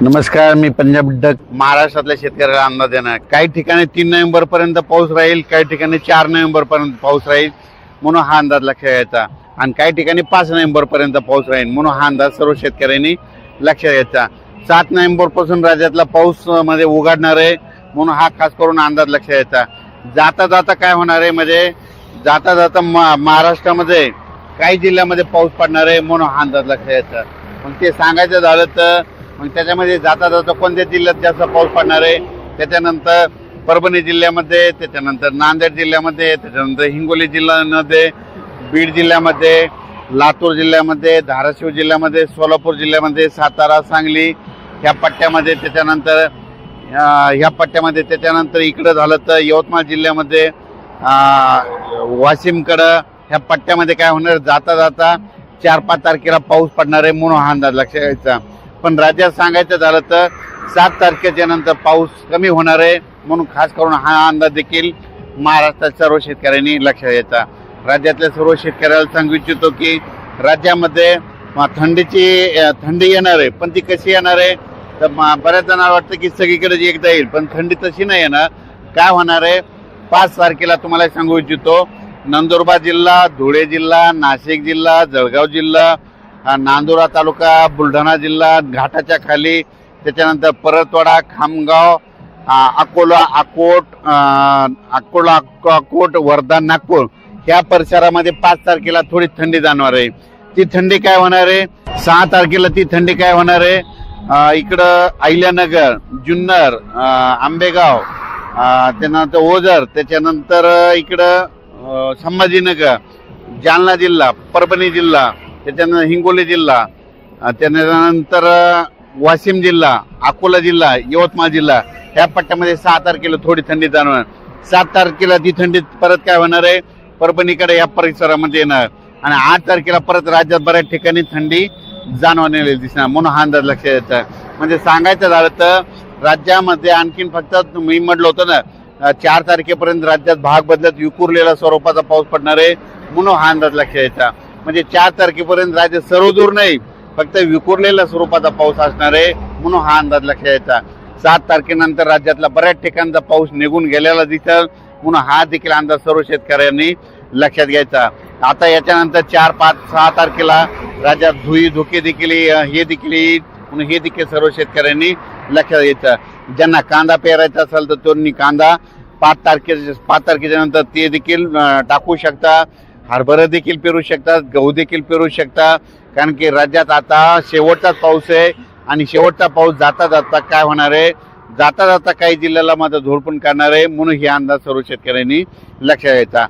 नमस्कार मी पंजाब डक महाराष्ट्रातल्या शेतकऱ्याला अंदाज देणार काही ठिकाणी तीन नोव्हेंबर पर्यंत पाऊस राहील काही ठिकाणी चार नोव्हेंबर पर्यंत पाऊस राहील म्हणून हा अंदाज लक्षात घ्यायचा आणि काही ठिकाणी पाच नोव्हेंबर पर्यंत पाऊस राहील म्हणून हा अंदाज सर्व शेतकऱ्यांनी लक्षात घ्यायचा सात नोव्हेंबरपासून राज्यातला पाऊसमध्ये उघडणार आहे म्हणून हा खास करून अंदाज लक्षात घ्यायचा जाता जाता काय होणार आहे? म्हणजे जाता जाता महाराष्ट्रामध्ये काही जिल्ह्यामध्ये पाऊस पडणार आहे म्हणून हा अंदाज लक्षात घ्यायचा मग ते सांगायचं झालं तर मग त्याच्यामध्ये जाता जाता कोणत्या जिल्ह्यात जास्त पाऊस पडणार आहे? त्याच्यानंतर परभणी जिल्ह्यामध्ये त्याच्यानंतर नांदेड जिल्ह्यामध्ये त्याच्यानंतर हिंगोली जिल्ह्यामध्ये बीड जिल्ह्यामध्ये लातूर जिल्ह्यामध्ये धाराशिव जिल्ह्यामध्ये सोलापूर जिल्ह्यामध्ये सातारा सांगली ह्या पट्ट्यामध्ये त्याच्यानंतर ह्या पट्ट्यामध्ये त्याच्यानंतर इकडं झालं तर यवतमाळ जिल्ह्यामध्ये वाशिमकडं ह्या पट्ट्यामध्ये काय होणार? जाता जाता चार पाच तारखेला पाऊस पडणार आहे म्हणून हा अंदाज लक्षात घ्यायचा. पण राज्यात सांगायचं झालं तर सात तारखेच्या नंतर पाऊस कमी होणार आहे. म्हणून खास करून हा अंदाज देखील महाराष्ट्रात सर्व शेतकऱ्यांनी लक्षात घ्यायचा. राज्यातल्या सर्व शेतकऱ्याला सांगू इच्छितो की राज्यामध्ये थंडीची थंडी येणार आहे पण ती कशी येणार आहे? तर बऱ्याच जणांना वाटतं की सगळीकडे जी एकदा येईल पण थंडी तशी नाही येणार. काय होणार आहे? पाच तारखेला तुम्हाला सांगू इच्छितो नंदुरबार जिल्हा धुळे जिल्हा नाशिक जिल्हा जळगाव जिल्हा नांदुरा तालुका बुलढाणा जिल्हा घाटाच्या खाली त्याच्यानंतर परतवाडा खामगाव अकोला अकोट अकोला अकोट वर्धा नागपूर. ह्या परिसरामध्ये पाच तारखेला थोडी थंडी जाणणार आहे. ती थंडी काय होणार आहे? सहा तारखेला ती थंडी काय होणार आहे? इकडं अहिल्यानगर जुन्नर आंबेगाव त्यानंतर ओझर त्याच्यानंतर इकडं संभाजीनगर जालना जिल्हा परभणी जिल्हा त्याच्यानंतर हिंगोली जिल्हा त्यानंतर वाशिम जिल्हा अकोला जिल्हा यवतमाळ जिल्हा ह्या पट्ट्यामध्ये सहा तारखेला थोडी थंडी जाणवणार. सात तारखेला ती थंडी परत काय होणार आहे? परभणीकडे या परिसरामध्ये येणार. आणि आठ तारखेला परत राज्यात बऱ्याच ठिकाणी थंडी जाणवलेली दिसणार. म्हणून हा अंदाज लक्षात येतं. म्हणजे सांगायचं झालं तर राज्यामध्ये आणखीन फक्त मी म्हटलं होतं ना चार तारखेपर्यंत राज्यात भाग बदलत विखुरलेला स्वरूपाचा पाऊस पडणार आहे. म्हणून हा अंदाज लक्षात यायचा म्हणजे चार तारखेपर्यंत राज्य सर्वदूर नाही फक्त विखुरलेल्या स्वरूपाचा पाऊस असणार आहे म्हणून हा अंदाज लक्षात यायचा सात तारखेनंतर राज्यातला बऱ्याच ठिकाणचा पाऊस निघून गेलेला दिसेल म्हणून हा देखील अंदाज सर्व शेतकऱ्यांनी लक्षात घ्यायचा. आता याच्यानंतर चार पाच सहा तारखेला राज्यात धुई धुके देखील हे देखील येईल म्हणून हे देखील सर्व शेतकऱ्यांनी लक्षात घ्यायचं. ज्यांना कांदा पेरायचा असेल तर त्यांनी कांदा पाच तारखे पाच तारखेच्या नंतर ते देखील टाकू शकता. हरभरा देखील पेरू शकतात गहू देखील पेरू शकता कारण की राज्यात आता शेवटचाच पाऊस आहे आणि शेवटचा पाऊस जाता जाता काय होणार आहे? जाता जाता काही जिल्ह्याला माझा झोडपून करणार आहे म्हणून हे अंदाज सर्व शेतकऱ्यांनी लक्षात घ्यायचा.